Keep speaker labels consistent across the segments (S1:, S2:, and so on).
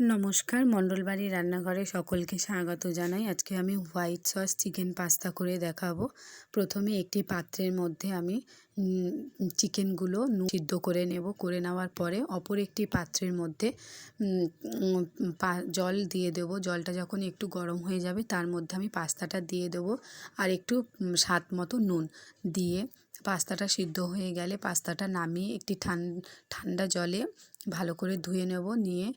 S1: নমস্কার মণ্ডলবাড়ি রান্নাঘরে সকলকে স্বাগত জানাই। আজকে আমি হোয়াইট সস চিকেন পাস্তা করে দেখাবো। প্রথমে একটি পাত্রের মধ্যে আমি চিকেনগুলো সিদ্ধ করে নেব। করে নেওয়ার পরে অপর একটি পাত্রের মধ্যে জল দিয়ে দেবো। জলটা যখন একটু গরম হয়ে যাবে, তার মধ্যে আমি পাস্তাটা দিয়ে দেবো। আর একটু স্বাদ মতো নুন দিয়ে পাস্তাটা সিদ্ধ হয়ে গেলে পাস্তাটা নামিয়ে একটি ঠান্ডা জলে ভালো করে ধুয়ে নেব। নিয়ে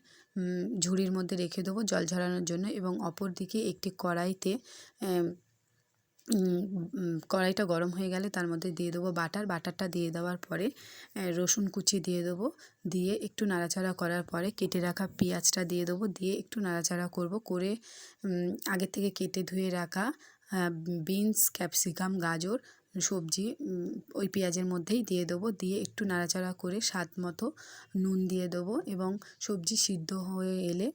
S1: ঝুড়ির মধ্যে রেখে দেবো জল ঝরানোর জন্য এবং অপর দিকে একটি কড়াইতে কড়াইটা গরম হয়ে গেলে তার মধ্যে দিয়ে দেবো বাটার। বাটারটা দিয়ে দেওয়ার পরে রসুন কুচি দিয়ে দেবো। দিয়ে একটু নাড়াচাড়া করার পরে কেটে রাখা পেঁয়াজটা দিয়ে দেবো। দিয়ে একটু নাড়াচাড়া করব করে আগে থেকে কেটে ধুয়ে রাখা বিনস, ক্যাপসিকাম, গাজর সবজি ওই পেঁয়াজের মধ্যেই দিয়ে দেবো। দিয়ে একটু নাড়াচাড়া করে স্বাদ মতো নুন দিয়ে দেবো এবং সবজি সিদ্ধ হয়ে এলে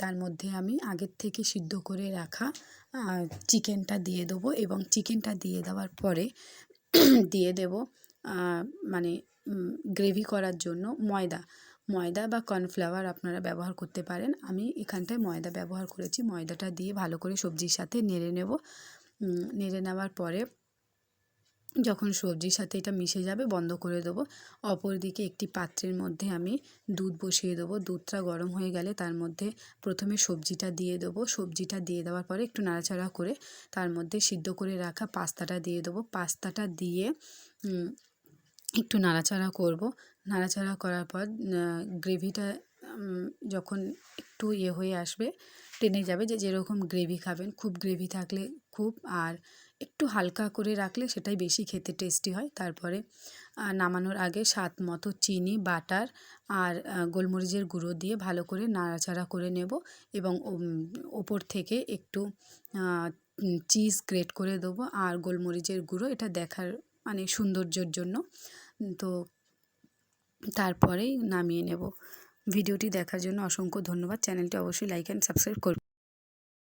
S1: তার মধ্যে আমি আগের থেকে সিদ্ধ করে রাখা চিকেনটা দিয়ে দেবো এবং চিকেনটা দিয়ে দেওয়ার পরে দিয়ে দেবো মানে গ্রেভি করার জন্য ময়দা। ময়দা বা কর্নফ্লাওয়ার আপনারা ব্যবহার করতে পারেন। আমি এখানটায় ময়দা ব্যবহার করেছি। ময়দাটা দিয়ে ভালো করে সবজির সাথে নেড়ে নেব। নেড়ে নেওয়ার পরে যখন সবজির সাথে এটা মিশে যাবে, বন্ধ করে দেবো। অপর দিকে একটি পাত্রের মধ্যে আমি দুধ বসিয়ে দেবো। দুধটা গরম হয়ে গেলে তার মধ্যে প্রথমে সবজিটা দিয়ে দেবো। সবজিটা দিয়ে দেওয়ার পরে একটু নাড়াচাড়া করে তার মধ্যে সিদ্ধ করে রাখা পাস্তাটা দিয়ে দেবো। পাস্তাটা দিয়ে একটু নাড়াচাড়া করব। নাড়াচাড়া করার পর গ্রেভিটা যখন একটু ইয়ে হয়ে আসবে, টেনে যাবে যে যেরকম গ্রেভি খাবেন, খুব গ্রেভি থাকলে খুব, আর একটু হালকা করে রাখলে সেটাই বেশি খেতে টেস্টি হয়। তারপরে নামানোর আগে স্বাদ মতো চিনি, বাটার আর গোলমরিচের গুঁড়ো দিয়ে ভালো করে নাড়াচাড়া করে নেব এবং ওপর থেকে একটু চিজ গ্রেট করে দেবো আর গোলমরিচের গুঁড়ো এটা দেখার মানে সৌন্দর্যর জন্য। তো, তারপরেই নামিয়ে নেব। ভিডিওটি দেখার জন্য অসংখ্য ধন্যবাদ। চ্যানেলটি অবশ্যই লাইক অ্যান্ড সাবস্ক্রাইব করবেন।